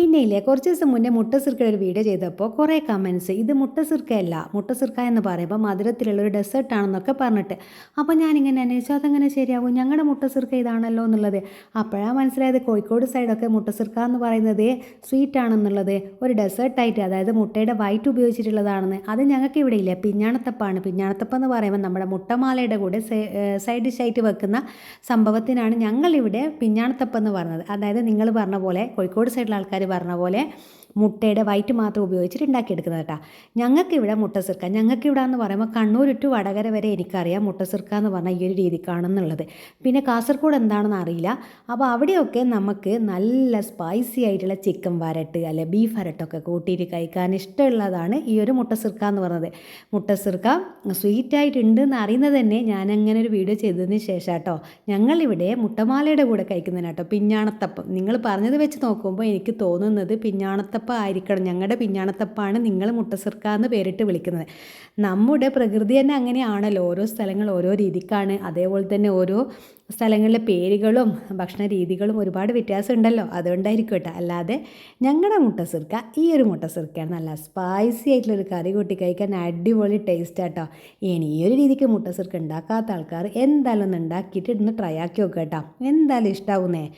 പിന്നെ ഇല്ലേ കുറച്ച് ദിവസം മുന്നേ മുട്ട സിർക്കയുടെ ഒരു വീഡിയോ ചെയ്തപ്പോൾ കുറേ കമൻസ് ഇത് മുട്ട സിർക്കയല്ല മുട്ട സിർക്ക എന്ന് പറയുമ്പോൾ മധുരത്തിലുള്ള ഒരു ഡെസേർട്ട് ആണെന്നൊക്കെ പറഞ്ഞിട്ട്. അപ്പോൾ ഞാനിങ്ങനെ അന്വേഷിച്ചു അതെങ്ങനെ ശരിയാകും? ഞങ്ങളുടെ മുട്ട സിർക്ക ഇതാണല്ലോ എന്നുള്ളത്. അപ്പോഴാണ് മനസ്സിലായത് കോഴിക്കോട് സൈഡൊക്കെ മുട്ട സിർക്ക എന്ന് പറയുന്നത് സ്വീറ്റ് ആണെന്നുള്ളത് ഒരു ഡെസേർട്ടായിട്ട് അതായത് മുട്ടയുടെ വൈറ്റ് ഉപയോഗിച്ചിട്ടുള്ളതാണെന്ന്. അത് ഞങ്ങൾക്ക് ഇവിടെ ഇല്ല പിഞ്ഞാണത്തപ്പാണ്. പിഞ്ഞാണത്തപ്പം എന്ന് പറയുമ്പോൾ നമ്മുടെ മുട്ടമാലയുടെ കൂടെ സൈഡ് ഡിഷായിട്ട് വെക്കുന്ന സംഭവത്തിനാണ് ഞങ്ങളിവിടെ പിഞ്ഞാണത്തപ്പം എന്ന് പറയുന്നത് അതായത് നിങ്ങൾ പറഞ്ഞ പോലെ കോഴിക്കോട് സൈഡിലെ ആൾക്കാർ പറഞ്ഞ പോലെ മുട്ടയുടെ വൈറ്റ് മാത്രം ഉപയോഗിച്ചിട്ട് ഉണ്ടാക്കിയെടുക്കുന്നത് കേട്ടോ. ഞങ്ങൾക്കിവിടെ മുട്ട സിർക്ക ഞങ്ങൾക്കിവിടെ എന്ന് പറയുമ്പോൾ കണ്ണൂർ ടു വടകര വരെ എനിക്കറിയാം മുട്ട സിർക്ക എന്ന് പറഞ്ഞാൽ ഈ ഒരു രീതിക്കാണെന്നുള്ളത് പിന്നെ കാസർഗോഡ് എന്താണെന്ന് അറിയില്ല. അപ്പോൾ അവിടെയൊക്കെ നമുക്ക് നല്ല സ്പൈസി ആയിട്ടുള്ള ചിക്കൻ വരട്ട് അല്ലെ ബീഫ് വരട്ടൊക്കെ കൂട്ടിയിട്ട് കഴിക്കാൻ ഇഷ്ടമുള്ളതാണ് ഈ ഒരു മുട്ട സിർക്ക എന്ന് പറയുന്നത് മുട്ട സിർക്ക സ്വീറ്റ് ആയിട്ടുണ്ട് എന്ന് അറിയുന്നത് തന്നെ ഞാൻ അങ്ങനെ ഒരു വീഡിയോ ചെയ്തതിന് ശേഷം കേട്ടോ. ഞങ്ങളിവിടെ മുട്ടമാലയുടെ കൂടെ കഴിക്കുന്നതിനാട്ടോ പിഞ്ഞാണത്തപ്പം. നിങ്ങൾ പറഞ്ഞത് വെച്ച് നോക്കുമ്പോൾ എനിക്ക് തോന്നുന്നത് പിഞ്ഞാണത്തപ്പം ആയിരിക്കണം ഞങ്ങളുടെ പിഞ്ഞാണത്തപ്പാണ് നിങ്ങൾ മുട്ടസിർക്ക എന്ന് പേരിട്ട് വിളിക്കുന്നത്. നമ്മുടെ പ്രകൃതി തന്നെ അങ്ങനെയാണല്ലോ. ഓരോ സ്ഥലങ്ങൾ ഓരോ രീതിക്കാണ്. അതേപോലെ തന്നെ ഓരോ സ്ഥലങ്ങളിലെ പേരുകളും ഭക്ഷണ രീതികളും ഒരുപാട് വ്യത്യാസമുണ്ടല്ലോ. അതുകൊണ്ടായിരിക്കും കേട്ടോ. അല്ലാതെ ഞങ്ങളുടെ മുട്ടസിർക്ക ഈ ഒരു മുട്ടസിർക്കയാണ് നല്ല സ്പൈസി ആയിട്ടുള്ളൊരു കറി കൂട്ടി കഴിക്കാൻ അടിപൊളി ടേസ്റ്റ് ആട്ടോ ഇനി ഈ ഒരു രീതിക്ക് മുട്ടസിർക്ക ഉണ്ടാക്കാത്ത ആൾക്കാർ എന്തായാലും ഒന്ന് ഉണ്ടാക്കിയിട്ട് ഇന്ന് ട്രൈ ആക്കി നോക്കുക കേട്ടോ. എന്തായാലും ഇഷ്ടാവുന്നേ.